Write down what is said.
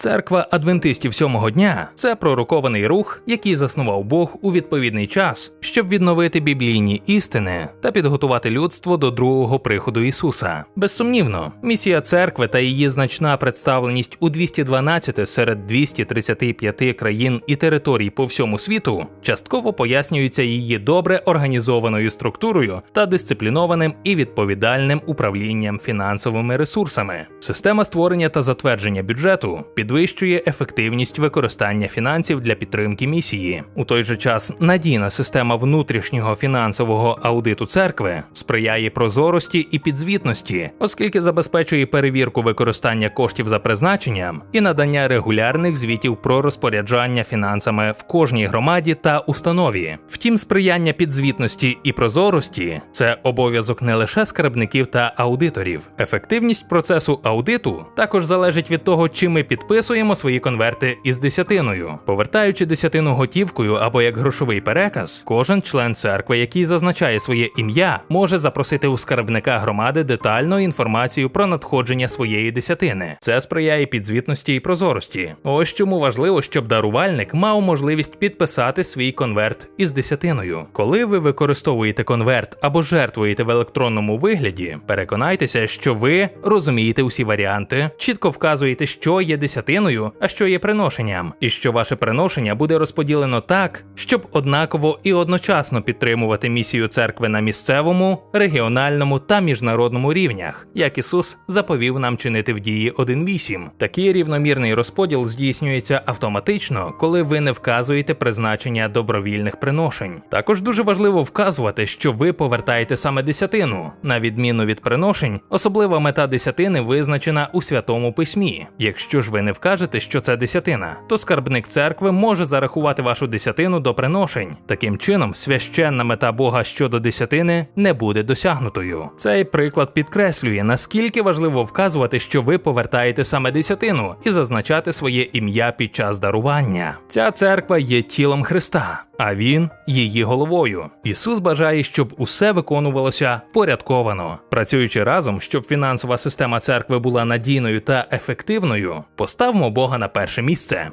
Церква адвентистів сьомого дня це пророкований рух, який заснував Бог у відповідний час, щоб відновити біблійні істини та підготувати людство до другого приходу Ісуса. Безсумнівно, місія церкви та її значна представленість у 212 серед 235 країн і територій по всьому світу частково пояснюється її добре організованою структурою та дисциплінованим і відповідальним управлінням фінансовими ресурсами. Система створення та затвердження бюджету підвищує ефективність використання фінансів для підтримки місії. У той же час надійна система внутрішнього фінансового аудиту церкви сприяє прозорості і підзвітності, оскільки забезпечує перевірку використання коштів за призначенням і надання регулярних звітів про розпоряджання фінансами в кожній громаді та установі. Втім, сприяння підзвітності і прозорості це обов'язок не лише скарбників та аудиторів. Ефективність процесу аудиту також залежить від того, чи ми підписуємо свої конверти із десятиною. Повертаючи десятину готівкою або як грошовий переказ, кожен член церкви, який зазначає своє ім'я, може запросити у скарбника громади детальну інформацію про надходження своєї десятини. Це сприяє підзвітності і прозорості. Ось чому важливо, щоб дарувальник мав можливість підписати свій конверт із десятиною. Коли ви використовуєте конверт або жертвуєте в електронному вигляді, переконайтеся, що ви розумієте усі варіанти, чітко вказуєте, що є десятиною, а що є приношенням, і що ваше приношення буде розподілено так, щоб однаково і одночасно підтримувати місію церкви на місцевому, регіональному та міжнародному рівнях, як Ісус заповів нам чинити в дії 1.8. Такий рівномірний розподіл здійснюється автоматично, коли ви не вказуєте призначення добровільних приношень. Також дуже важливо вказувати, що ви повертаєте саме десятину, на відміну від приношень, особлива мета десятини визначена у святому письмі. Якщо ж ви не вкажете, що це десятина, то скарбник церкви може зарахувати вашу десятину до приношень. Таким чином, священна мета Бога щодо десятини не буде досягнутою. Цей приклад підкреслює, наскільки важливо вказувати, що ви повертаєте саме десятину і зазначати своє ім'я під час дарування. Ця церква є тілом Христа. А він її головою. Ісус бажає, щоб усе виконувалося порядковано. Працюючи разом, щоб фінансова система церкви була надійною та ефективною, поставмо Бога на перше місце.